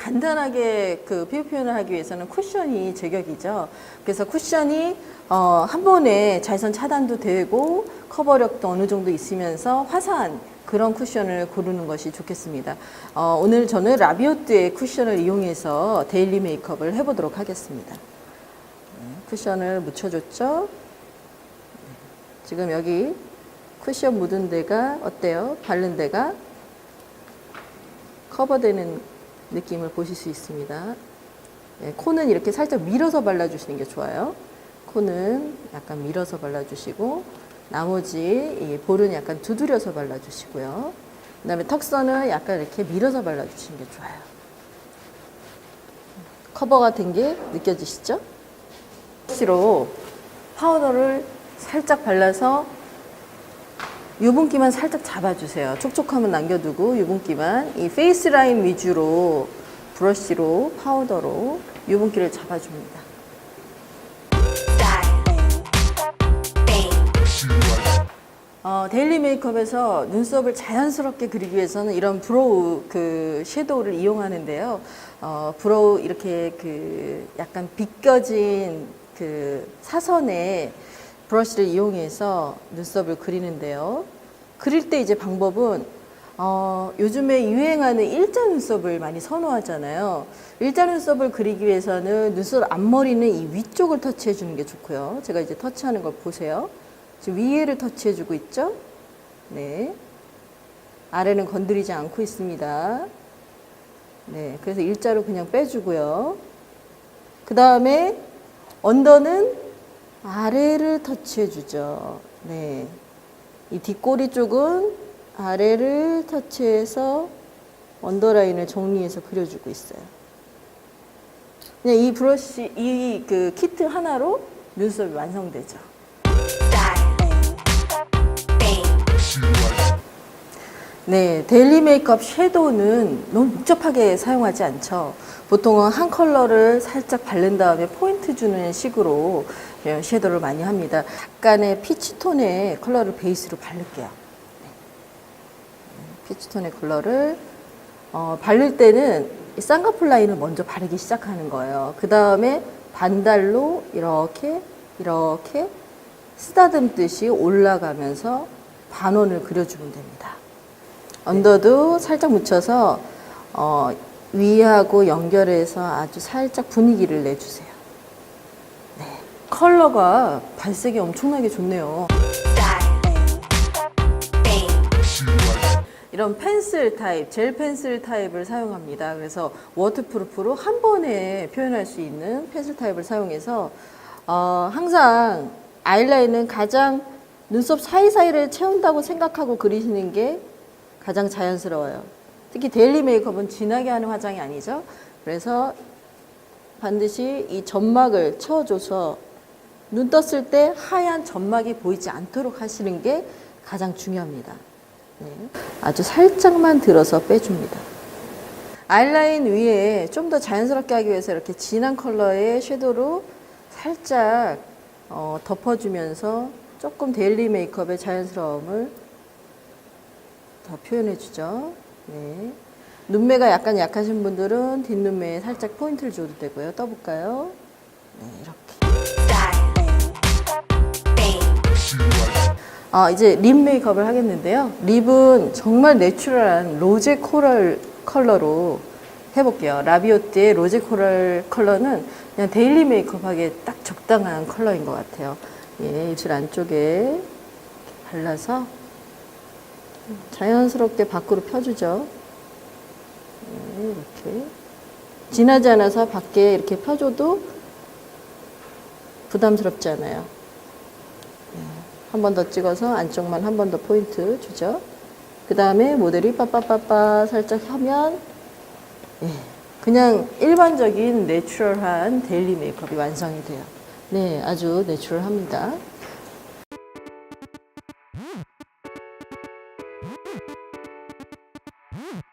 간단하게 그 피부 표현을 하기 위해서는 쿠션이 제격이죠. 그래서 쿠션이 어, 한 번에 자외선 차단도 되고 커버력도 어느 정도 있으면서 화사한 그런 쿠션을 고르는 것이 좋겠습니다. 어, 오늘 저는 라비오트의 쿠션을 이용해서 데일리 메이크업을 해보도록 하겠습니다. 네, 쿠션을 묻혀줬죠. 네, 지금 여기 쿠션 묻은 데가 어때요? 바른 데가 커버되는 느낌을 보실 수 있습니다. 네, 코는 이렇게 살짝 밀어서 발라주시는 게 좋아요. 코는 약간 밀어서 발라주시고 나머지 이 볼은 약간 두드려서 발라주시고요. 그 다음에 턱선은 약간 이렇게 밀어서 발라주시는 게 좋아요. 커버가 된 게 느껴지시죠? 브러쉬로 파우더를 살짝 발라서 유분기만 살짝 잡아주세요. 촉촉함은 남겨두고 유분기만 이 페이스 라인 위주로 브러쉬로 파우더로 유분기를 잡아줍니다. 어, 데일리 메이크업에서 눈썹을 자연스럽게 그리기 위해서는 이런 브로우 그 섀도우를 이용하는데요. 어, 브로우 이렇게 그 약간 비껴진 그 사선에 브러쉬를 이용해서 눈썹을 그리는데요. 그릴 때 이제 방법은 어, 요즘에 유행하는 일자 눈썹을 많이 선호하잖아요. 일자 눈썹을 그리기 위해서는 눈썹 앞머리는 이 위쪽을 터치해 주는 게 좋고요. 제가 이제 터치하는 걸 보세요. 지금 위에를 터치해 주고 있죠? 네. 아래는 건드리지 않고 있습니다. 네. 그래서 일자로 그냥 빼주고요. 그 다음에 언더는 아래를 터치해 주죠. 네. 이 뒷꼬리 쪽은 아래를 터치해서 언더라인을 정리해서 그려주고 있어요. 그냥 이 브러쉬, 이 그 키트 하나로 눈썹이 완성되죠. 네, 데일리 메이크업 섀도우는 너무 복잡하게 사용하지 않죠. 보통은 한 컬러를 살짝 바른 다음에 포인트 주는 식으로 예, 섀도우를 많이 합니다. 약간의 피치톤의 컬러를 베이스로 바를게요. 네. 피치톤의 컬러를 어, 바를 때는 이 쌍꺼풀 라인을 먼저 바르기 시작하는 거예요. 그 다음에 반달로 이렇게 이렇게 쓰다듬듯이 올라가면서 반원을 그려주면 됩니다. 언더도 살짝 묻혀서 어, 위하고 연결해서 아주 살짝 분위기를 내주세요. 네. 컬러가 발색이 엄청나게 좋네요. 이런 펜슬 타입, 젤 펜슬 타입을 사용합니다. 그래서 워터프루프로 한 번에 표현할 수 있는 펜슬 타입을 사용해서 어, 항상 아이라인은 가장 눈썹 사이사이를 채운다고 생각하고 그리시는 게 가장 자연스러워요. 특히 데일리 메이크업은 진하게 하는 화장이 아니죠. 그래서 반드시 이 점막을 채워줘서 눈 떴을 때 하얀 점막이 보이지 않도록 하시는 게 가장 중요합니다. 네. 아주 살짝만 들어서 빼줍니다. 아이라인 위에 좀 더 자연스럽게 하기 위해서 이렇게 진한 컬러의 섀도우로 살짝 어, 덮어주면서 조금 데일리 메이크업의 자연스러움을 더 표현해 주죠. 네. 눈매가 약간 약하신 분들은 뒷눈매에 살짝 포인트를 줘도 되고요. 떠볼까요? 네, 이렇게. 아, 이제 립 메이크업을 하겠는데요. 립은 정말 내추럴한 로제 코랄 컬러로 해볼게요. 라비오트의 로제 코랄 컬러는 그냥 데일리 메이크업 하기에 딱 적당한 컬러인 것 같아요. 예, 입술 안쪽에 발라서 자연스럽게 밖으로 펴주죠. 네, 이렇게. 진하지 않아서 밖에 이렇게 펴줘도 부담스럽지 않아요. 한 번 더 찍어서 안쪽만 한 번 더 포인트 주죠. 그 다음에 모델이 빠빠빠빠 살짝 하면 예, 그냥 일반적인 내추럴한 데일리 메이크업이 완성이 돼요. 네, 아주 내추럴합니다. Mm-hmm.